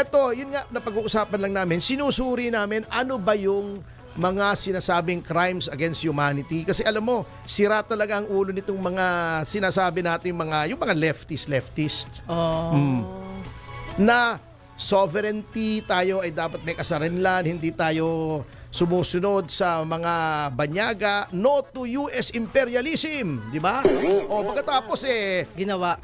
Ito, yun nga, napag-uusapan lang namin, sinusuri namin ano ba yung mga sinasabing crimes against humanity. Kasi alam mo, sira talaga ang ulo nitong mga sinasabi natin mga, yung mga leftist, leftist, Oh. Mm. na sovereignty, tayo ay dapat may kasarinlan, hindi tayo sumusunod sa mga banyaga, no to US imperialism, di ba? O pagkatapos eh, Ginawa.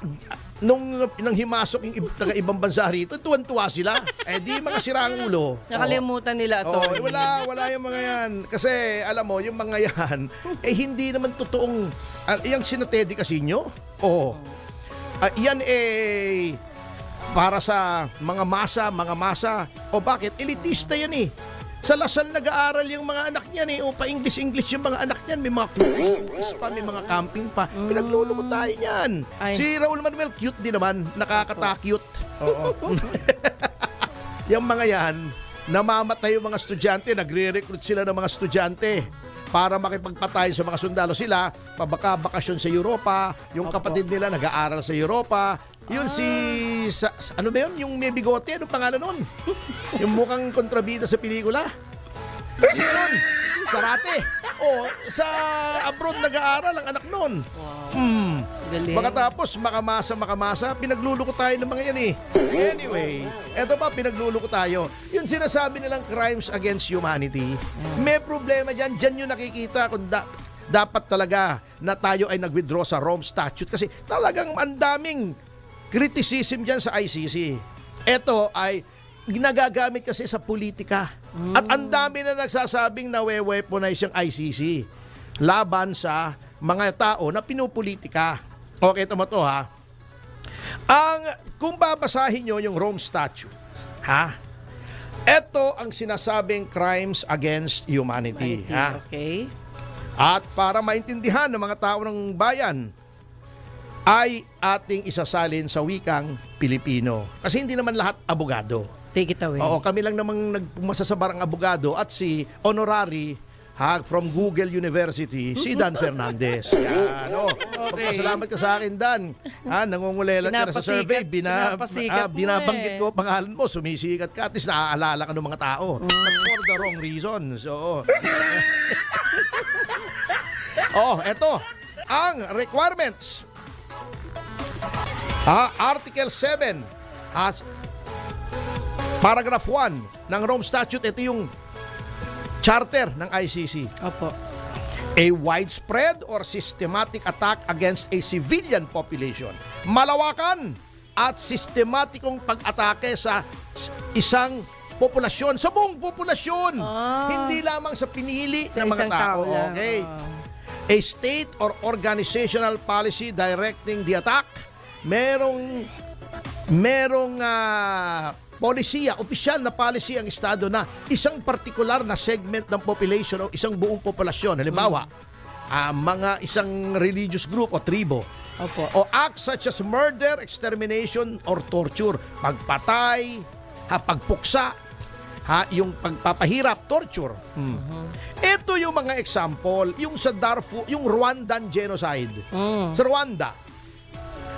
nung nang himasok yung taga ibang bansa rito, tuwan-tuwa sila. Eh di mga sirang ulo. Nakalimutan nila Oh, to. wala, wala yung mga yan. Kasi, alam mo, yung mga yan, eh hindi naman totoong, uh, yung sina Teddy Casino, oh, Ah, yan eh, para sa mga masa, mga masa. O bakit? Elitista yan eh. Sa Lasal nag-aaral yung mga anak niyan eh. O pa-English-English yung mga anak niyan. May mga cookies pa, may mga camping pa. Pinagluluko tayo niyan. Ay. Si Raul Manuel, cute din naman. Nakakata-cute. Oo. yung mga yan, namamatay yung mga estudyante, nagre-recruit sila ng mga estudyante para makipagpatay sa mga sundalo sila, pabaka-bakasyon sa Europa, yung Opo. kapatid nila nag-aaral sa Europa. Yun si, sa, sa- ano ba yun? Yung may bigote, ano pangalan nun? yung mukhang kontrabida sa pelikula. Sino yun? Sarate. O, sa abroad nag-aaral ang anak nun. Hmm. Galing. Makamasa, makamasa, pinagluluko tayo ng mga yan eh. Anyway, eto pa, pinagluluko tayo. Yung sinasabi nilang crimes against humanity, may problema dyan. Dyan yung nakikita kung da- dapat talaga na tayo ay nag-withdraw sa Rome Statute kasi talagang ang daming criticism dyan sa ICC. Ito ay ginagagamit kasi sa politika. At ang dami na nagsasabing na weaponize yung ICC laban sa mga tao na pinupolitika. Okay, ito mo to ha. Ang, kung babasahin nyo yung Rome Statute, ha? Ito ang sinasabing crimes against humanity. Ha? Okay. At para maintindihan ng mga tao ng bayan, ay ating isasalin sa wikang Pilipino. Kasi hindi naman lahat abogado. Take it away. Oo, kami lang namang nagpumasasabar ang abogado at si honorary ha, from Google University, si Dan Fernandez. Yan, oh. Okay. Magpasalamat ka sa akin, Dan. Ha, nangungulelat ka na sa survey. Bina, ah, mo binabanggit eh. ko pangalan mo, sumisikat ka, at least naaalala ka ng mga tao. Mm. But for the wrong reason. So, oh, eto. Ang requirements. Ah, Article 7 has Paragraph 1 ng Rome Statute, ito yung charter ng ICC. Opo. A widespread or systematic attack against a civilian population. Malawakan at sistematikong pag-atake sa isang populasyon, sa buong populasyon. Ah. Hindi lamang sa pinili Sa ng mga tao tao. Okay. Oh. A state or organizational policy directing the attack. Merong merong ah, polisiya, opisyal na policy ang estado na isang partikular na segment ng population o isang buong populasyon. Halimbawa, ah, mga isang religious group o tribo Opo. o acts such as murder, extermination, or torture. Pagpatay, ha, pagpuksa, ha, yung pagpapahirap, torture. Ito yung mga example, yung sa Darfur, yung Rwandan genocide. Mm. Sa Rwanda,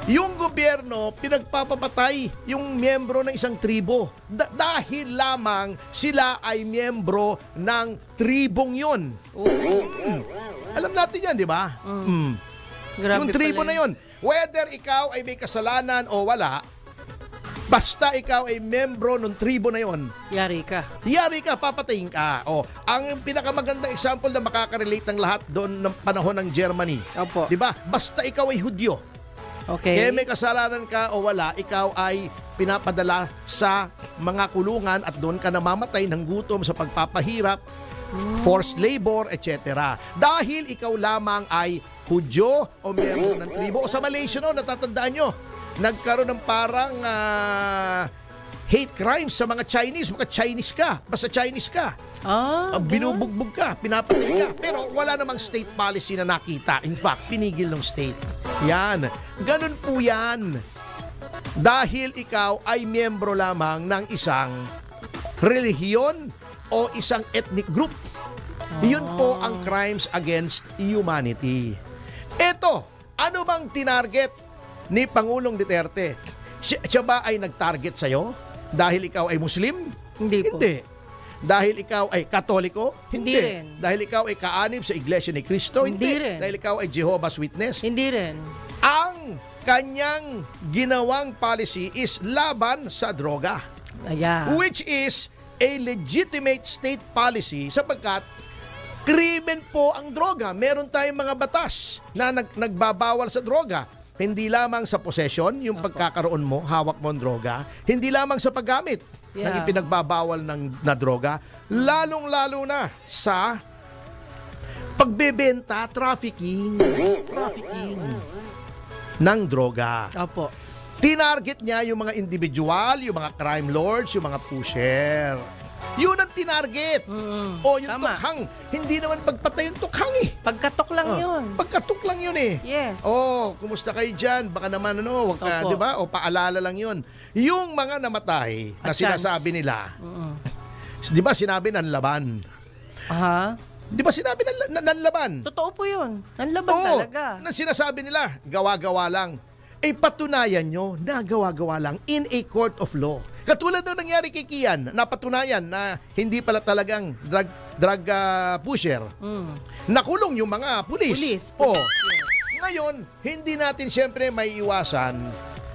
yung gobyerno pinagpapapatay yung miyembro ng isang tribo Da- dahil lamang sila ay miyembro ng tribong yon. Mm. Alam natin yan, di ba? Mm. Grabe Yung tribo pala na yon. Whether ikaw ay may kasalanan o wala, basta ikaw ay membro ng tribo na yon, Yari ka. Yari ka, papatayin ka. O, ang pinakamagandang example na makaka-relate ng lahat doon ng panahon ng Germany. Opo. 'Di ba? Basta ikaw ay Hudyo. Okay. Kaya may kasalanan ka o wala, ikaw ay pinapadala sa mga kulungan at doon ka namamatay ng gutom sa pagpapahirap, forced labor, etc. Dahil ikaw lamang ay Hudyo o miyembro ng tribo. O sa Malaysia no, natatandaan nyo, nagkaroon ng parang ah, hate crimes sa mga Chinese. Mga Chinese ka. Basta Chinese ka. Ah, Uh, binubugbog ka, pinapatay ka. Pero wala namang state policy na nakita. In fact, pinigil ng state. Yan. Ganun po yan. Dahil ikaw ay miyembro lamang ng isang relihiyon o isang ethnic group. Yun po ang crimes against humanity. Ito, ano bang tinarget ni Pangulong Duterte? Siya, siya ba ay nag-target sa'yo? Dahil ikaw ay Muslim? Hindi po. Hindi. Dahil ikaw ay Katoliko? Hindi rin. Dahil ikaw ay kaanib sa Iglesia ni Cristo? Hindi rin. Dahil ikaw ay Jehovah's Witness? Hindi rin. Ang kanyang ginawang policy is laban sa droga. Ayan. Which is a legitimate state policy sapagkat krimen po ang droga. Meron tayong mga batas na nag, nagbabawal sa droga. Hindi lamang sa possession, yung pagkakaroon mo, hawak mo ang droga. Hindi lamang sa paggamit ng Yeah. ipinagbabawal ng, na droga. Lalong-lalo na sa pagbebenta, trafficking, trafficking ng droga. Opo. Tinarget niya yung mga individual, yung mga crime lords, yung mga pusher. Yun ang tinarget. Mm-mm. O yung Tama. tukhang. Hindi naman pagpatay yung tukhang eh. Pagkatok lang Oh, yun. Pagkatuk lang yun eh. Yes. Oh, kumusta kayo dyan? Baka naman ano, wag ka, Opo. 'di ba? O paalala lang 'yun. Yung mga namatay na A chance. sinasabi nila, Mm-mm. 'di ba sinabi ng laban? Aha. 'Di ba sinabi ng, ng, ng laban? Totoo po yun. Nanlaban Oo, talaga. na sinasabi nila, gawa-gawa lang. Eh patunayan nyo na gawa-gawa lang in a court of law. Katulad ng nangyari kay Kian, napatunayan na hindi pala talagang drug, drug ah, pusher. Mm. Nakulong yung mga pulis. Pulis. Oh. Yes. Ngayon, hindi natin siyempre may iwasan.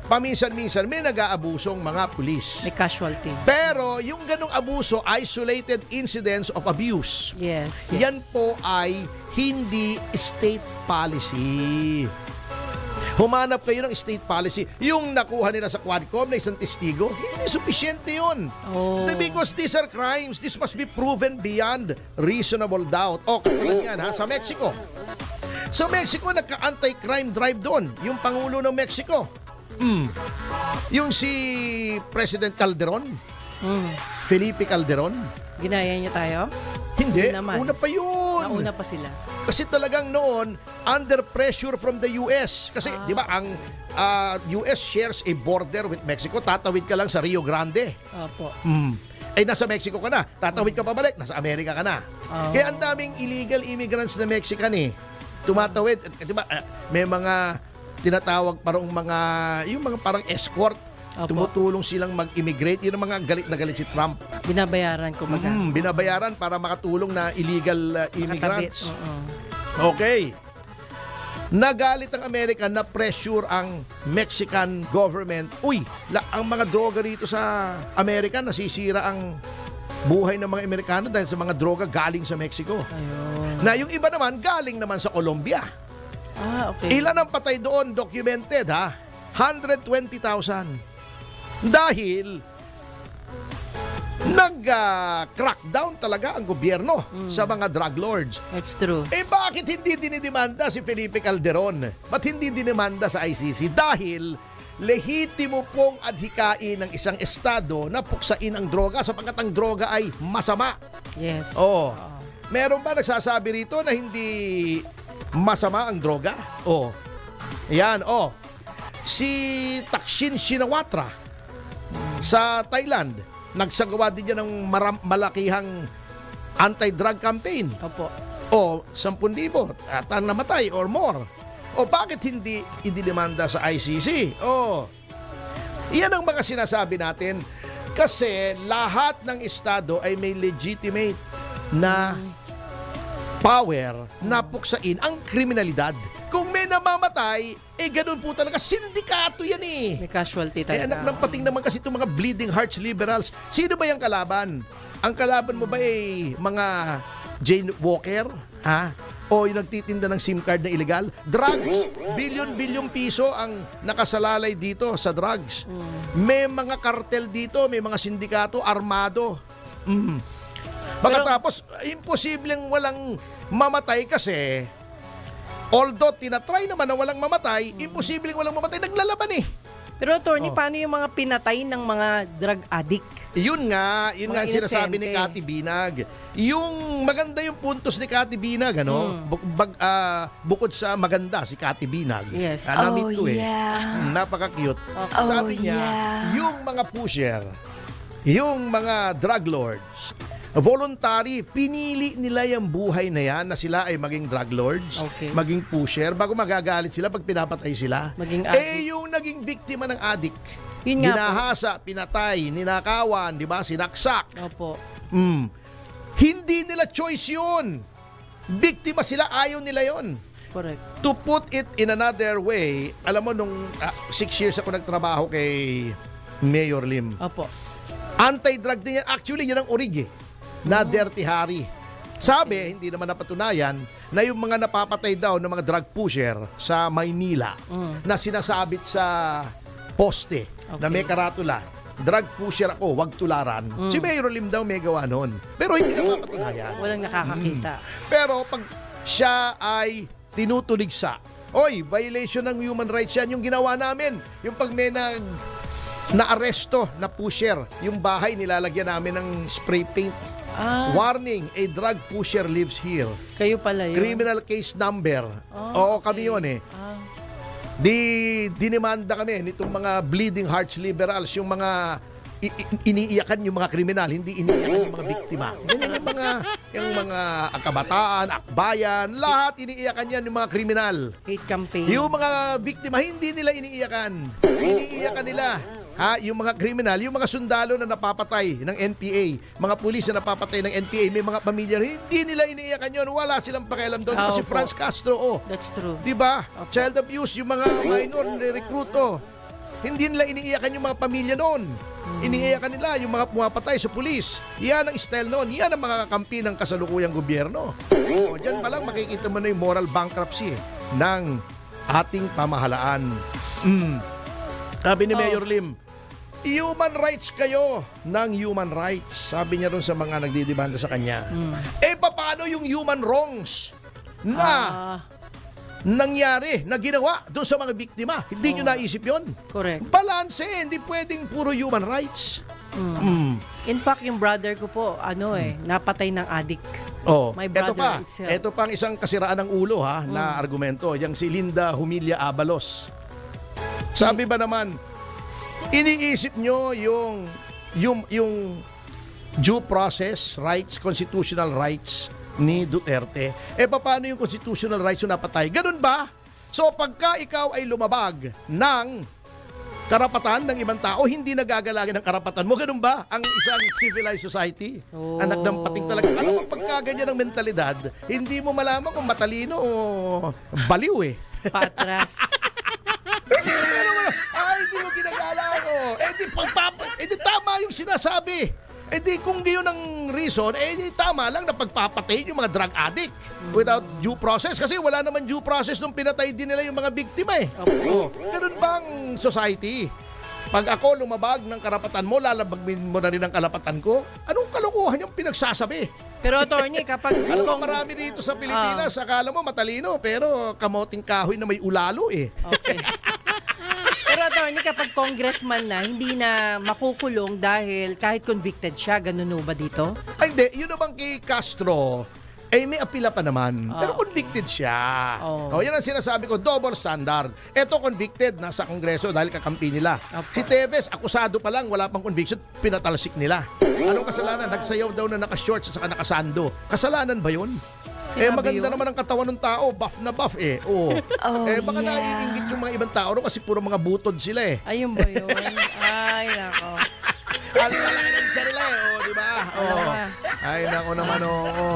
Paminsan-minsan may nag-aabusong mga pulis. May casualty. Pero yung ganong abuso, isolated incidents of abuse. Yes. yes. Yan po ay hindi state policy. Humanap kayo ng state policy. Yung nakuha nila sa Quadcom na isang testigo, hindi sufisyente yun. Oh. Because these are crimes. This must be proven beyond reasonable doubt. O, katulad yan ha, sa Mexico. Sa Mexico, nagka-anti-crime drive doon. Yung Pangulo ng Mexico. Mm. Yung si President Calderon, Mm. Felipe Calderon. Ginaya niyo tayo? Hindi, Hindi naman. una pa yun. Nauna pa sila. Kasi talagang noon, under pressure from the US. Kasi, Ah. di ba, ang ah, US shares a border with Mexico. Tatawid ka lang sa Rio Grande. Opo. Mm. Eh, nasa Mexico ka na. Tatawid ka pabalik, nasa Amerika ka na. Oh. Kaya ang daming illegal immigrants na Mexican eh. Tumatawid. At, di ba, ah, may mga tinatawag parang mga, yung mga parang escort. Opo. Tumutulong silang mag-immigrate. Yun ang mga galit na galit si Trump. Binabayaran ko maga. Mm, binabayaran para makatulong na illegal uh, immigrants. Oo. Okay. Nagalit ang Amerika na pressure ang Mexican government. Uy, la, ang mga droga rito sa Amerika nasisira ang buhay ng mga Amerikano dahil sa mga droga galing sa Mexico. Ayun. Na yung iba naman galing naman sa Colombia. Ah, okay. Ilan ang patay doon documented ha? 120,000. Dahil nag-crackdown talaga ang gobyerno sa mga drug lords. It's true. Eh bakit hindi dinidemanda si Felipe Calderon? Ba't hindi dinimanda sa ICC? Dahil lehitimo pong adhikain ng isang estado na puksain ang droga sapagkat ang droga ay masama. Yes. Oo. Meron ba nagsasabi rito na hindi masama ang droga? Oo. Yan, oh. Si Taksin Shinawatra sa Thailand, nagsagawa din niya ng maram- malakihang anti-drug campaign. Opo. O 10,000 at ang namatay or more. O bakit hindi idinimanda sa ICC? O Iyan ang mga sinasabi natin kasi lahat ng estado ay may legitimate na power na puksain ang kriminalidad. Kung may namamatay, eh ganun po talaga. Sindikato yan eh. May casualty Eh talaga. anak ng pating naman kasi itong mga bleeding hearts liberals. Sino ba yung kalaban? Ang kalaban mo ba ay mga Jane Walker? Ha? O yung nagtitinda ng SIM card na illegal? Drugs. Bilyon-bilyong piso ang nakasalalay dito sa drugs. May mga kartel dito, may mga sindikato, armado. Mm. Pagkatapos, imposibleng walang mamatay kasi although tinatry naman na walang mamatay, imposibleng walang mamatay, naglalaban eh. Pero attorney, Oh. paano yung mga pinatay ng mga drug addict? Yun nga, yun Mga nga ang sinasabi ni. Kati Binag. Yung maganda yung puntos ni Kati Binag, ano? Mm. Buk- bag- ah, bukod sa maganda si Kati Binag. Yes. Ah, na-meet Oh, ko eh. yeah. Mm, Napaka-cute. Okay. Sabi Oh, niya, yeah. yung mga pusher, yung mga drug lords, voluntary, pinili nila yung buhay na yan na sila ay maging drug lords, Okay. maging pusher, bago magagalit sila pag pinapatay sila. Maging addict. eh, yung naging biktima ng addict, Yun nga po. ginahasa, pinatay, ninakawan, di ba? Sinaksak. Opo. Mm. Hindi nila choice yun. Biktima sila, ayaw nila yon. Correct. To put it in another way, alam mo, nung ah, six years ako nagtrabaho kay Mayor Lim, Opo. anti-drug din yan. Actually, yan ang orig eh, na Dirty Harry. Sabi, hindi naman napatunayan, na yung mga napapatay daw ng mga drug pusher sa Maynila Mm. na sinasabit sa poste na Okay. may karatula, drug pusher ako, wag tularan. Mm. Si Mayor Lim daw may gawa noon. Pero hindi napapatunayan. Walang nakakakita. Pero pag siya ay tinutuligsa, oy, violation ng human rights yan, yung ginawa namin. Yung pag may nag na-aresto na pusher, yung bahay nilalagyan namin ng spray paint. Ah, Warning, a drug pusher lives here. kayo pala yun. Criminal case number. Ah, Oo, okay. kami yun eh. Ah, Di dinimanda kami nitong mga bleeding hearts liberals, yung mga iniiyakan yung mga kriminal, hindi iniiyakan yung mga biktima. Ganyan yung mga yung mga kabataan, akbayan, lahat iniiyakan yan yung mga kriminal. hate campaign. Yung mga biktima, hindi nila iniiyakan. Iniiyakan nila. Ha, yung mga kriminal, yung mga sundalo na napapatay ng NPA, mga pulis na napapatay ng NPA, may mga pamilya, hindi nila iniiyakan yun. Wala silang pakialam doon. Ah, Kasi. Franz Castro, oh, That's true. Di ba? Opo. Child abuse, yung mga minor nirekruto. Hindi nila iniiyakan yung mga pamilya noon. Iniiyakan nila yung mga pumapatay sa pulis. Yan ang style noon. Yan ang mga kakampi ng kasalukuyang gobyerno. O, dyan pa lang makikita mo na yung moral bankruptcy ng ating pamahalaan. Mm. Sabi ni Oh. Mayor Lim, human rights kayo ng human rights. Sabi niya ron sa mga nagdidibanda sa kanya. Mm. Eh, paano yung human wrongs na Ah, nangyari na ginawa doon sa mga biktima. Hindi nyo Oh. naisip yon. correct. Balance, eh, hindi pwedeng puro human rights. Mm. In fact, yung brother ko po, ano eh, napatay ng addict. Oh, My eto brother pa, itself. eto pang isang kasiraan ng ulo ha, na argumento, yung si Linda Humilia Abalos. Sabi ba naman, iniisip nyo yung yung yung due process rights, constitutional rights ni Duterte. Eh paano yung constitutional rights yung napatay? Ganun ba? So pagka ikaw ay lumabag ng karapatan ng ibang tao, hindi nagagalangin ang karapatan mo. Ganun ba? Ang isang civilized society. Oh. Anak ng pating talaga. Alam mo, pagka ganyan ang mentalidad, hindi mo malaman kung matalino o baliw eh. Patras. Pero wala, ay, hindi mo Eh di, pagpapa, eh di tama yung sinasabi. Eh di kung gayon ang reason, eh di tama lang na pagpapatay yung mga drug addict without due process. Kasi wala naman due process nung pinatay din nila yung mga biktima eh. Oh, ganun bang society? Pag ako lumabag ng karapatan mo, lalabagin mo na rin ang karapatan ko? Anong kalokohan yung pinagsasabi? Pero attorney, kapag Alam mo, marami dito sa Pilipinas, akala mo matalino, pero kamoting kahoy na may ulalo eh. Okay. Attorney, kapag congressman na, hindi na makukulong dahil kahit convicted siya, ganun ba dito? Ay, hindi. Yun naman kay Castro, eh may apila pa naman. Oh. Pero convicted siya. Oh. Oh. yan ang sinasabi ko, double standard. Ito convicted, nasa kongreso dahil kakampi nila. Opo. Si Tevez, akusado pa lang, wala pang conviction, pinatalsik nila. Anong kasalanan? Nagsayaw daw na naka-shorts saka nakasando. Kasalanan ba yun? Eh maganda yun? naman ang katawan ng tao, buff na buff eh. Oo. Oh, eh baka yeah. naiingit yung mga ibang tao ro kasi puro mga butod sila eh. Ayun ba yun? Ay, nako. Ang lalaki ng tiyan nila eh, oh, di ba? Oh. Ay, nako naman, oo.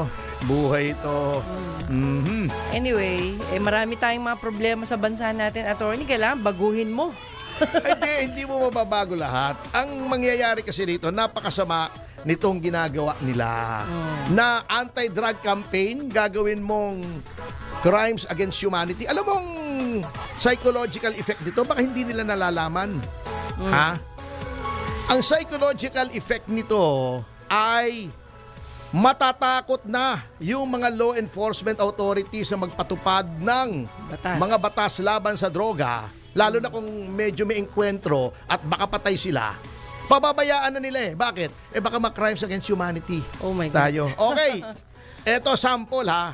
Buhay ito. Mhm. Anyway, eh marami tayong mga problema sa bansa natin. Attorney, kailangan baguhin mo. Ay, di, hindi mo mababago lahat. Ang mangyayari kasi dito, napakasama nitong ginagawa nila. Na anti-drug campaign, gagawin mong crimes against humanity. Alam mong psychological effect dito, baka hindi nila nalalaman. Ha? Ang psychological effect nito ay matatakot na yung mga law enforcement authorities na magpatupad ng Batas. mga batas laban sa droga, lalo na kung medyo may enkwentro at baka patay sila, pababayaan na nila eh. Bakit? Eh baka ma-crimes against humanity Oh my God. tayo. Okay. Eto sample ha.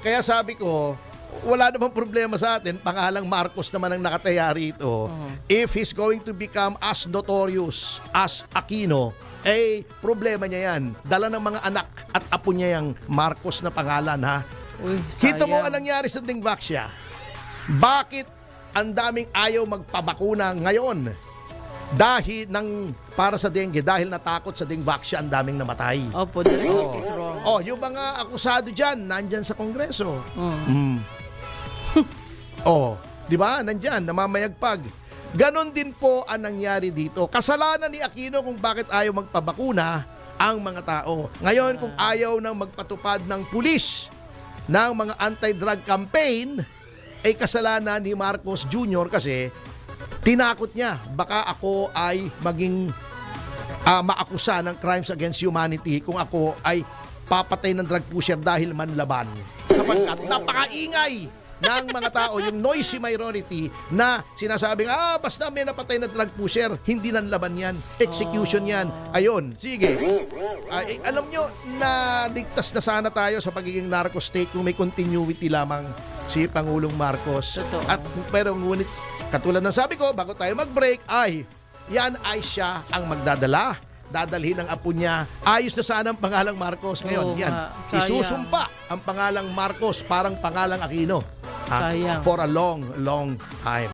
Kaya sabi ko, wala namang problema sa atin. Pangalang Marcos naman ang nakataya rito. If he's going to become as notorious as Aquino, eh, problema niya yan. Dala ng mga anak at apo niya yung Marcos na pangalan ha. Uy, Kita mo ang nangyari sa Dingvaxia. Bakit ang daming ayaw magpabakuna ngayon? Dahil ng para sa dengue dahil natakot sa dingvaxia ang daming namatay. Opo, the result Oh. is wrong. Oh, yung mga akusado diyan nandyan sa kongreso. Mm. Mm. oh, 'di ba? Nandyan namamayagpag. Ganon din po ang nangyari dito. Kasalanan ni Aquino kung bakit ayaw magpabakuna ang mga tao. Ngayon, kung ayaw nang magpatupad ng pulis ng mga anti-drug campaign, ay kasalanan ni Marcos Jr. kasi tinakot niya baka ako ay maging ah, maakusa ng crimes against humanity kung ako ay papatay ng drug pusher dahil manlaban. Sapagkat napakaingay ng mga tao, yung noisy minority na sinasabing, ah, basta may napatay na drug pusher, hindi nan laban yan. Execution yan. Ayun, sige. Ay, alam nyo, na ligtas na sana tayo sa pagiging narco state kung may continuity lamang si Pangulong Marcos. Totoo. At pero ngunit, katulad ng sabi ko, bago tayo mag-break, ay, yan ay siya ang magdadala. Dadalhin ang apo niya. Ayos na sana ang pangalang Marcos. Ngayon, Oo yan. sayang. Isusumpa ang pangalang Marcos parang pangalang Aquino. Ha? Sayang. For a long, long time.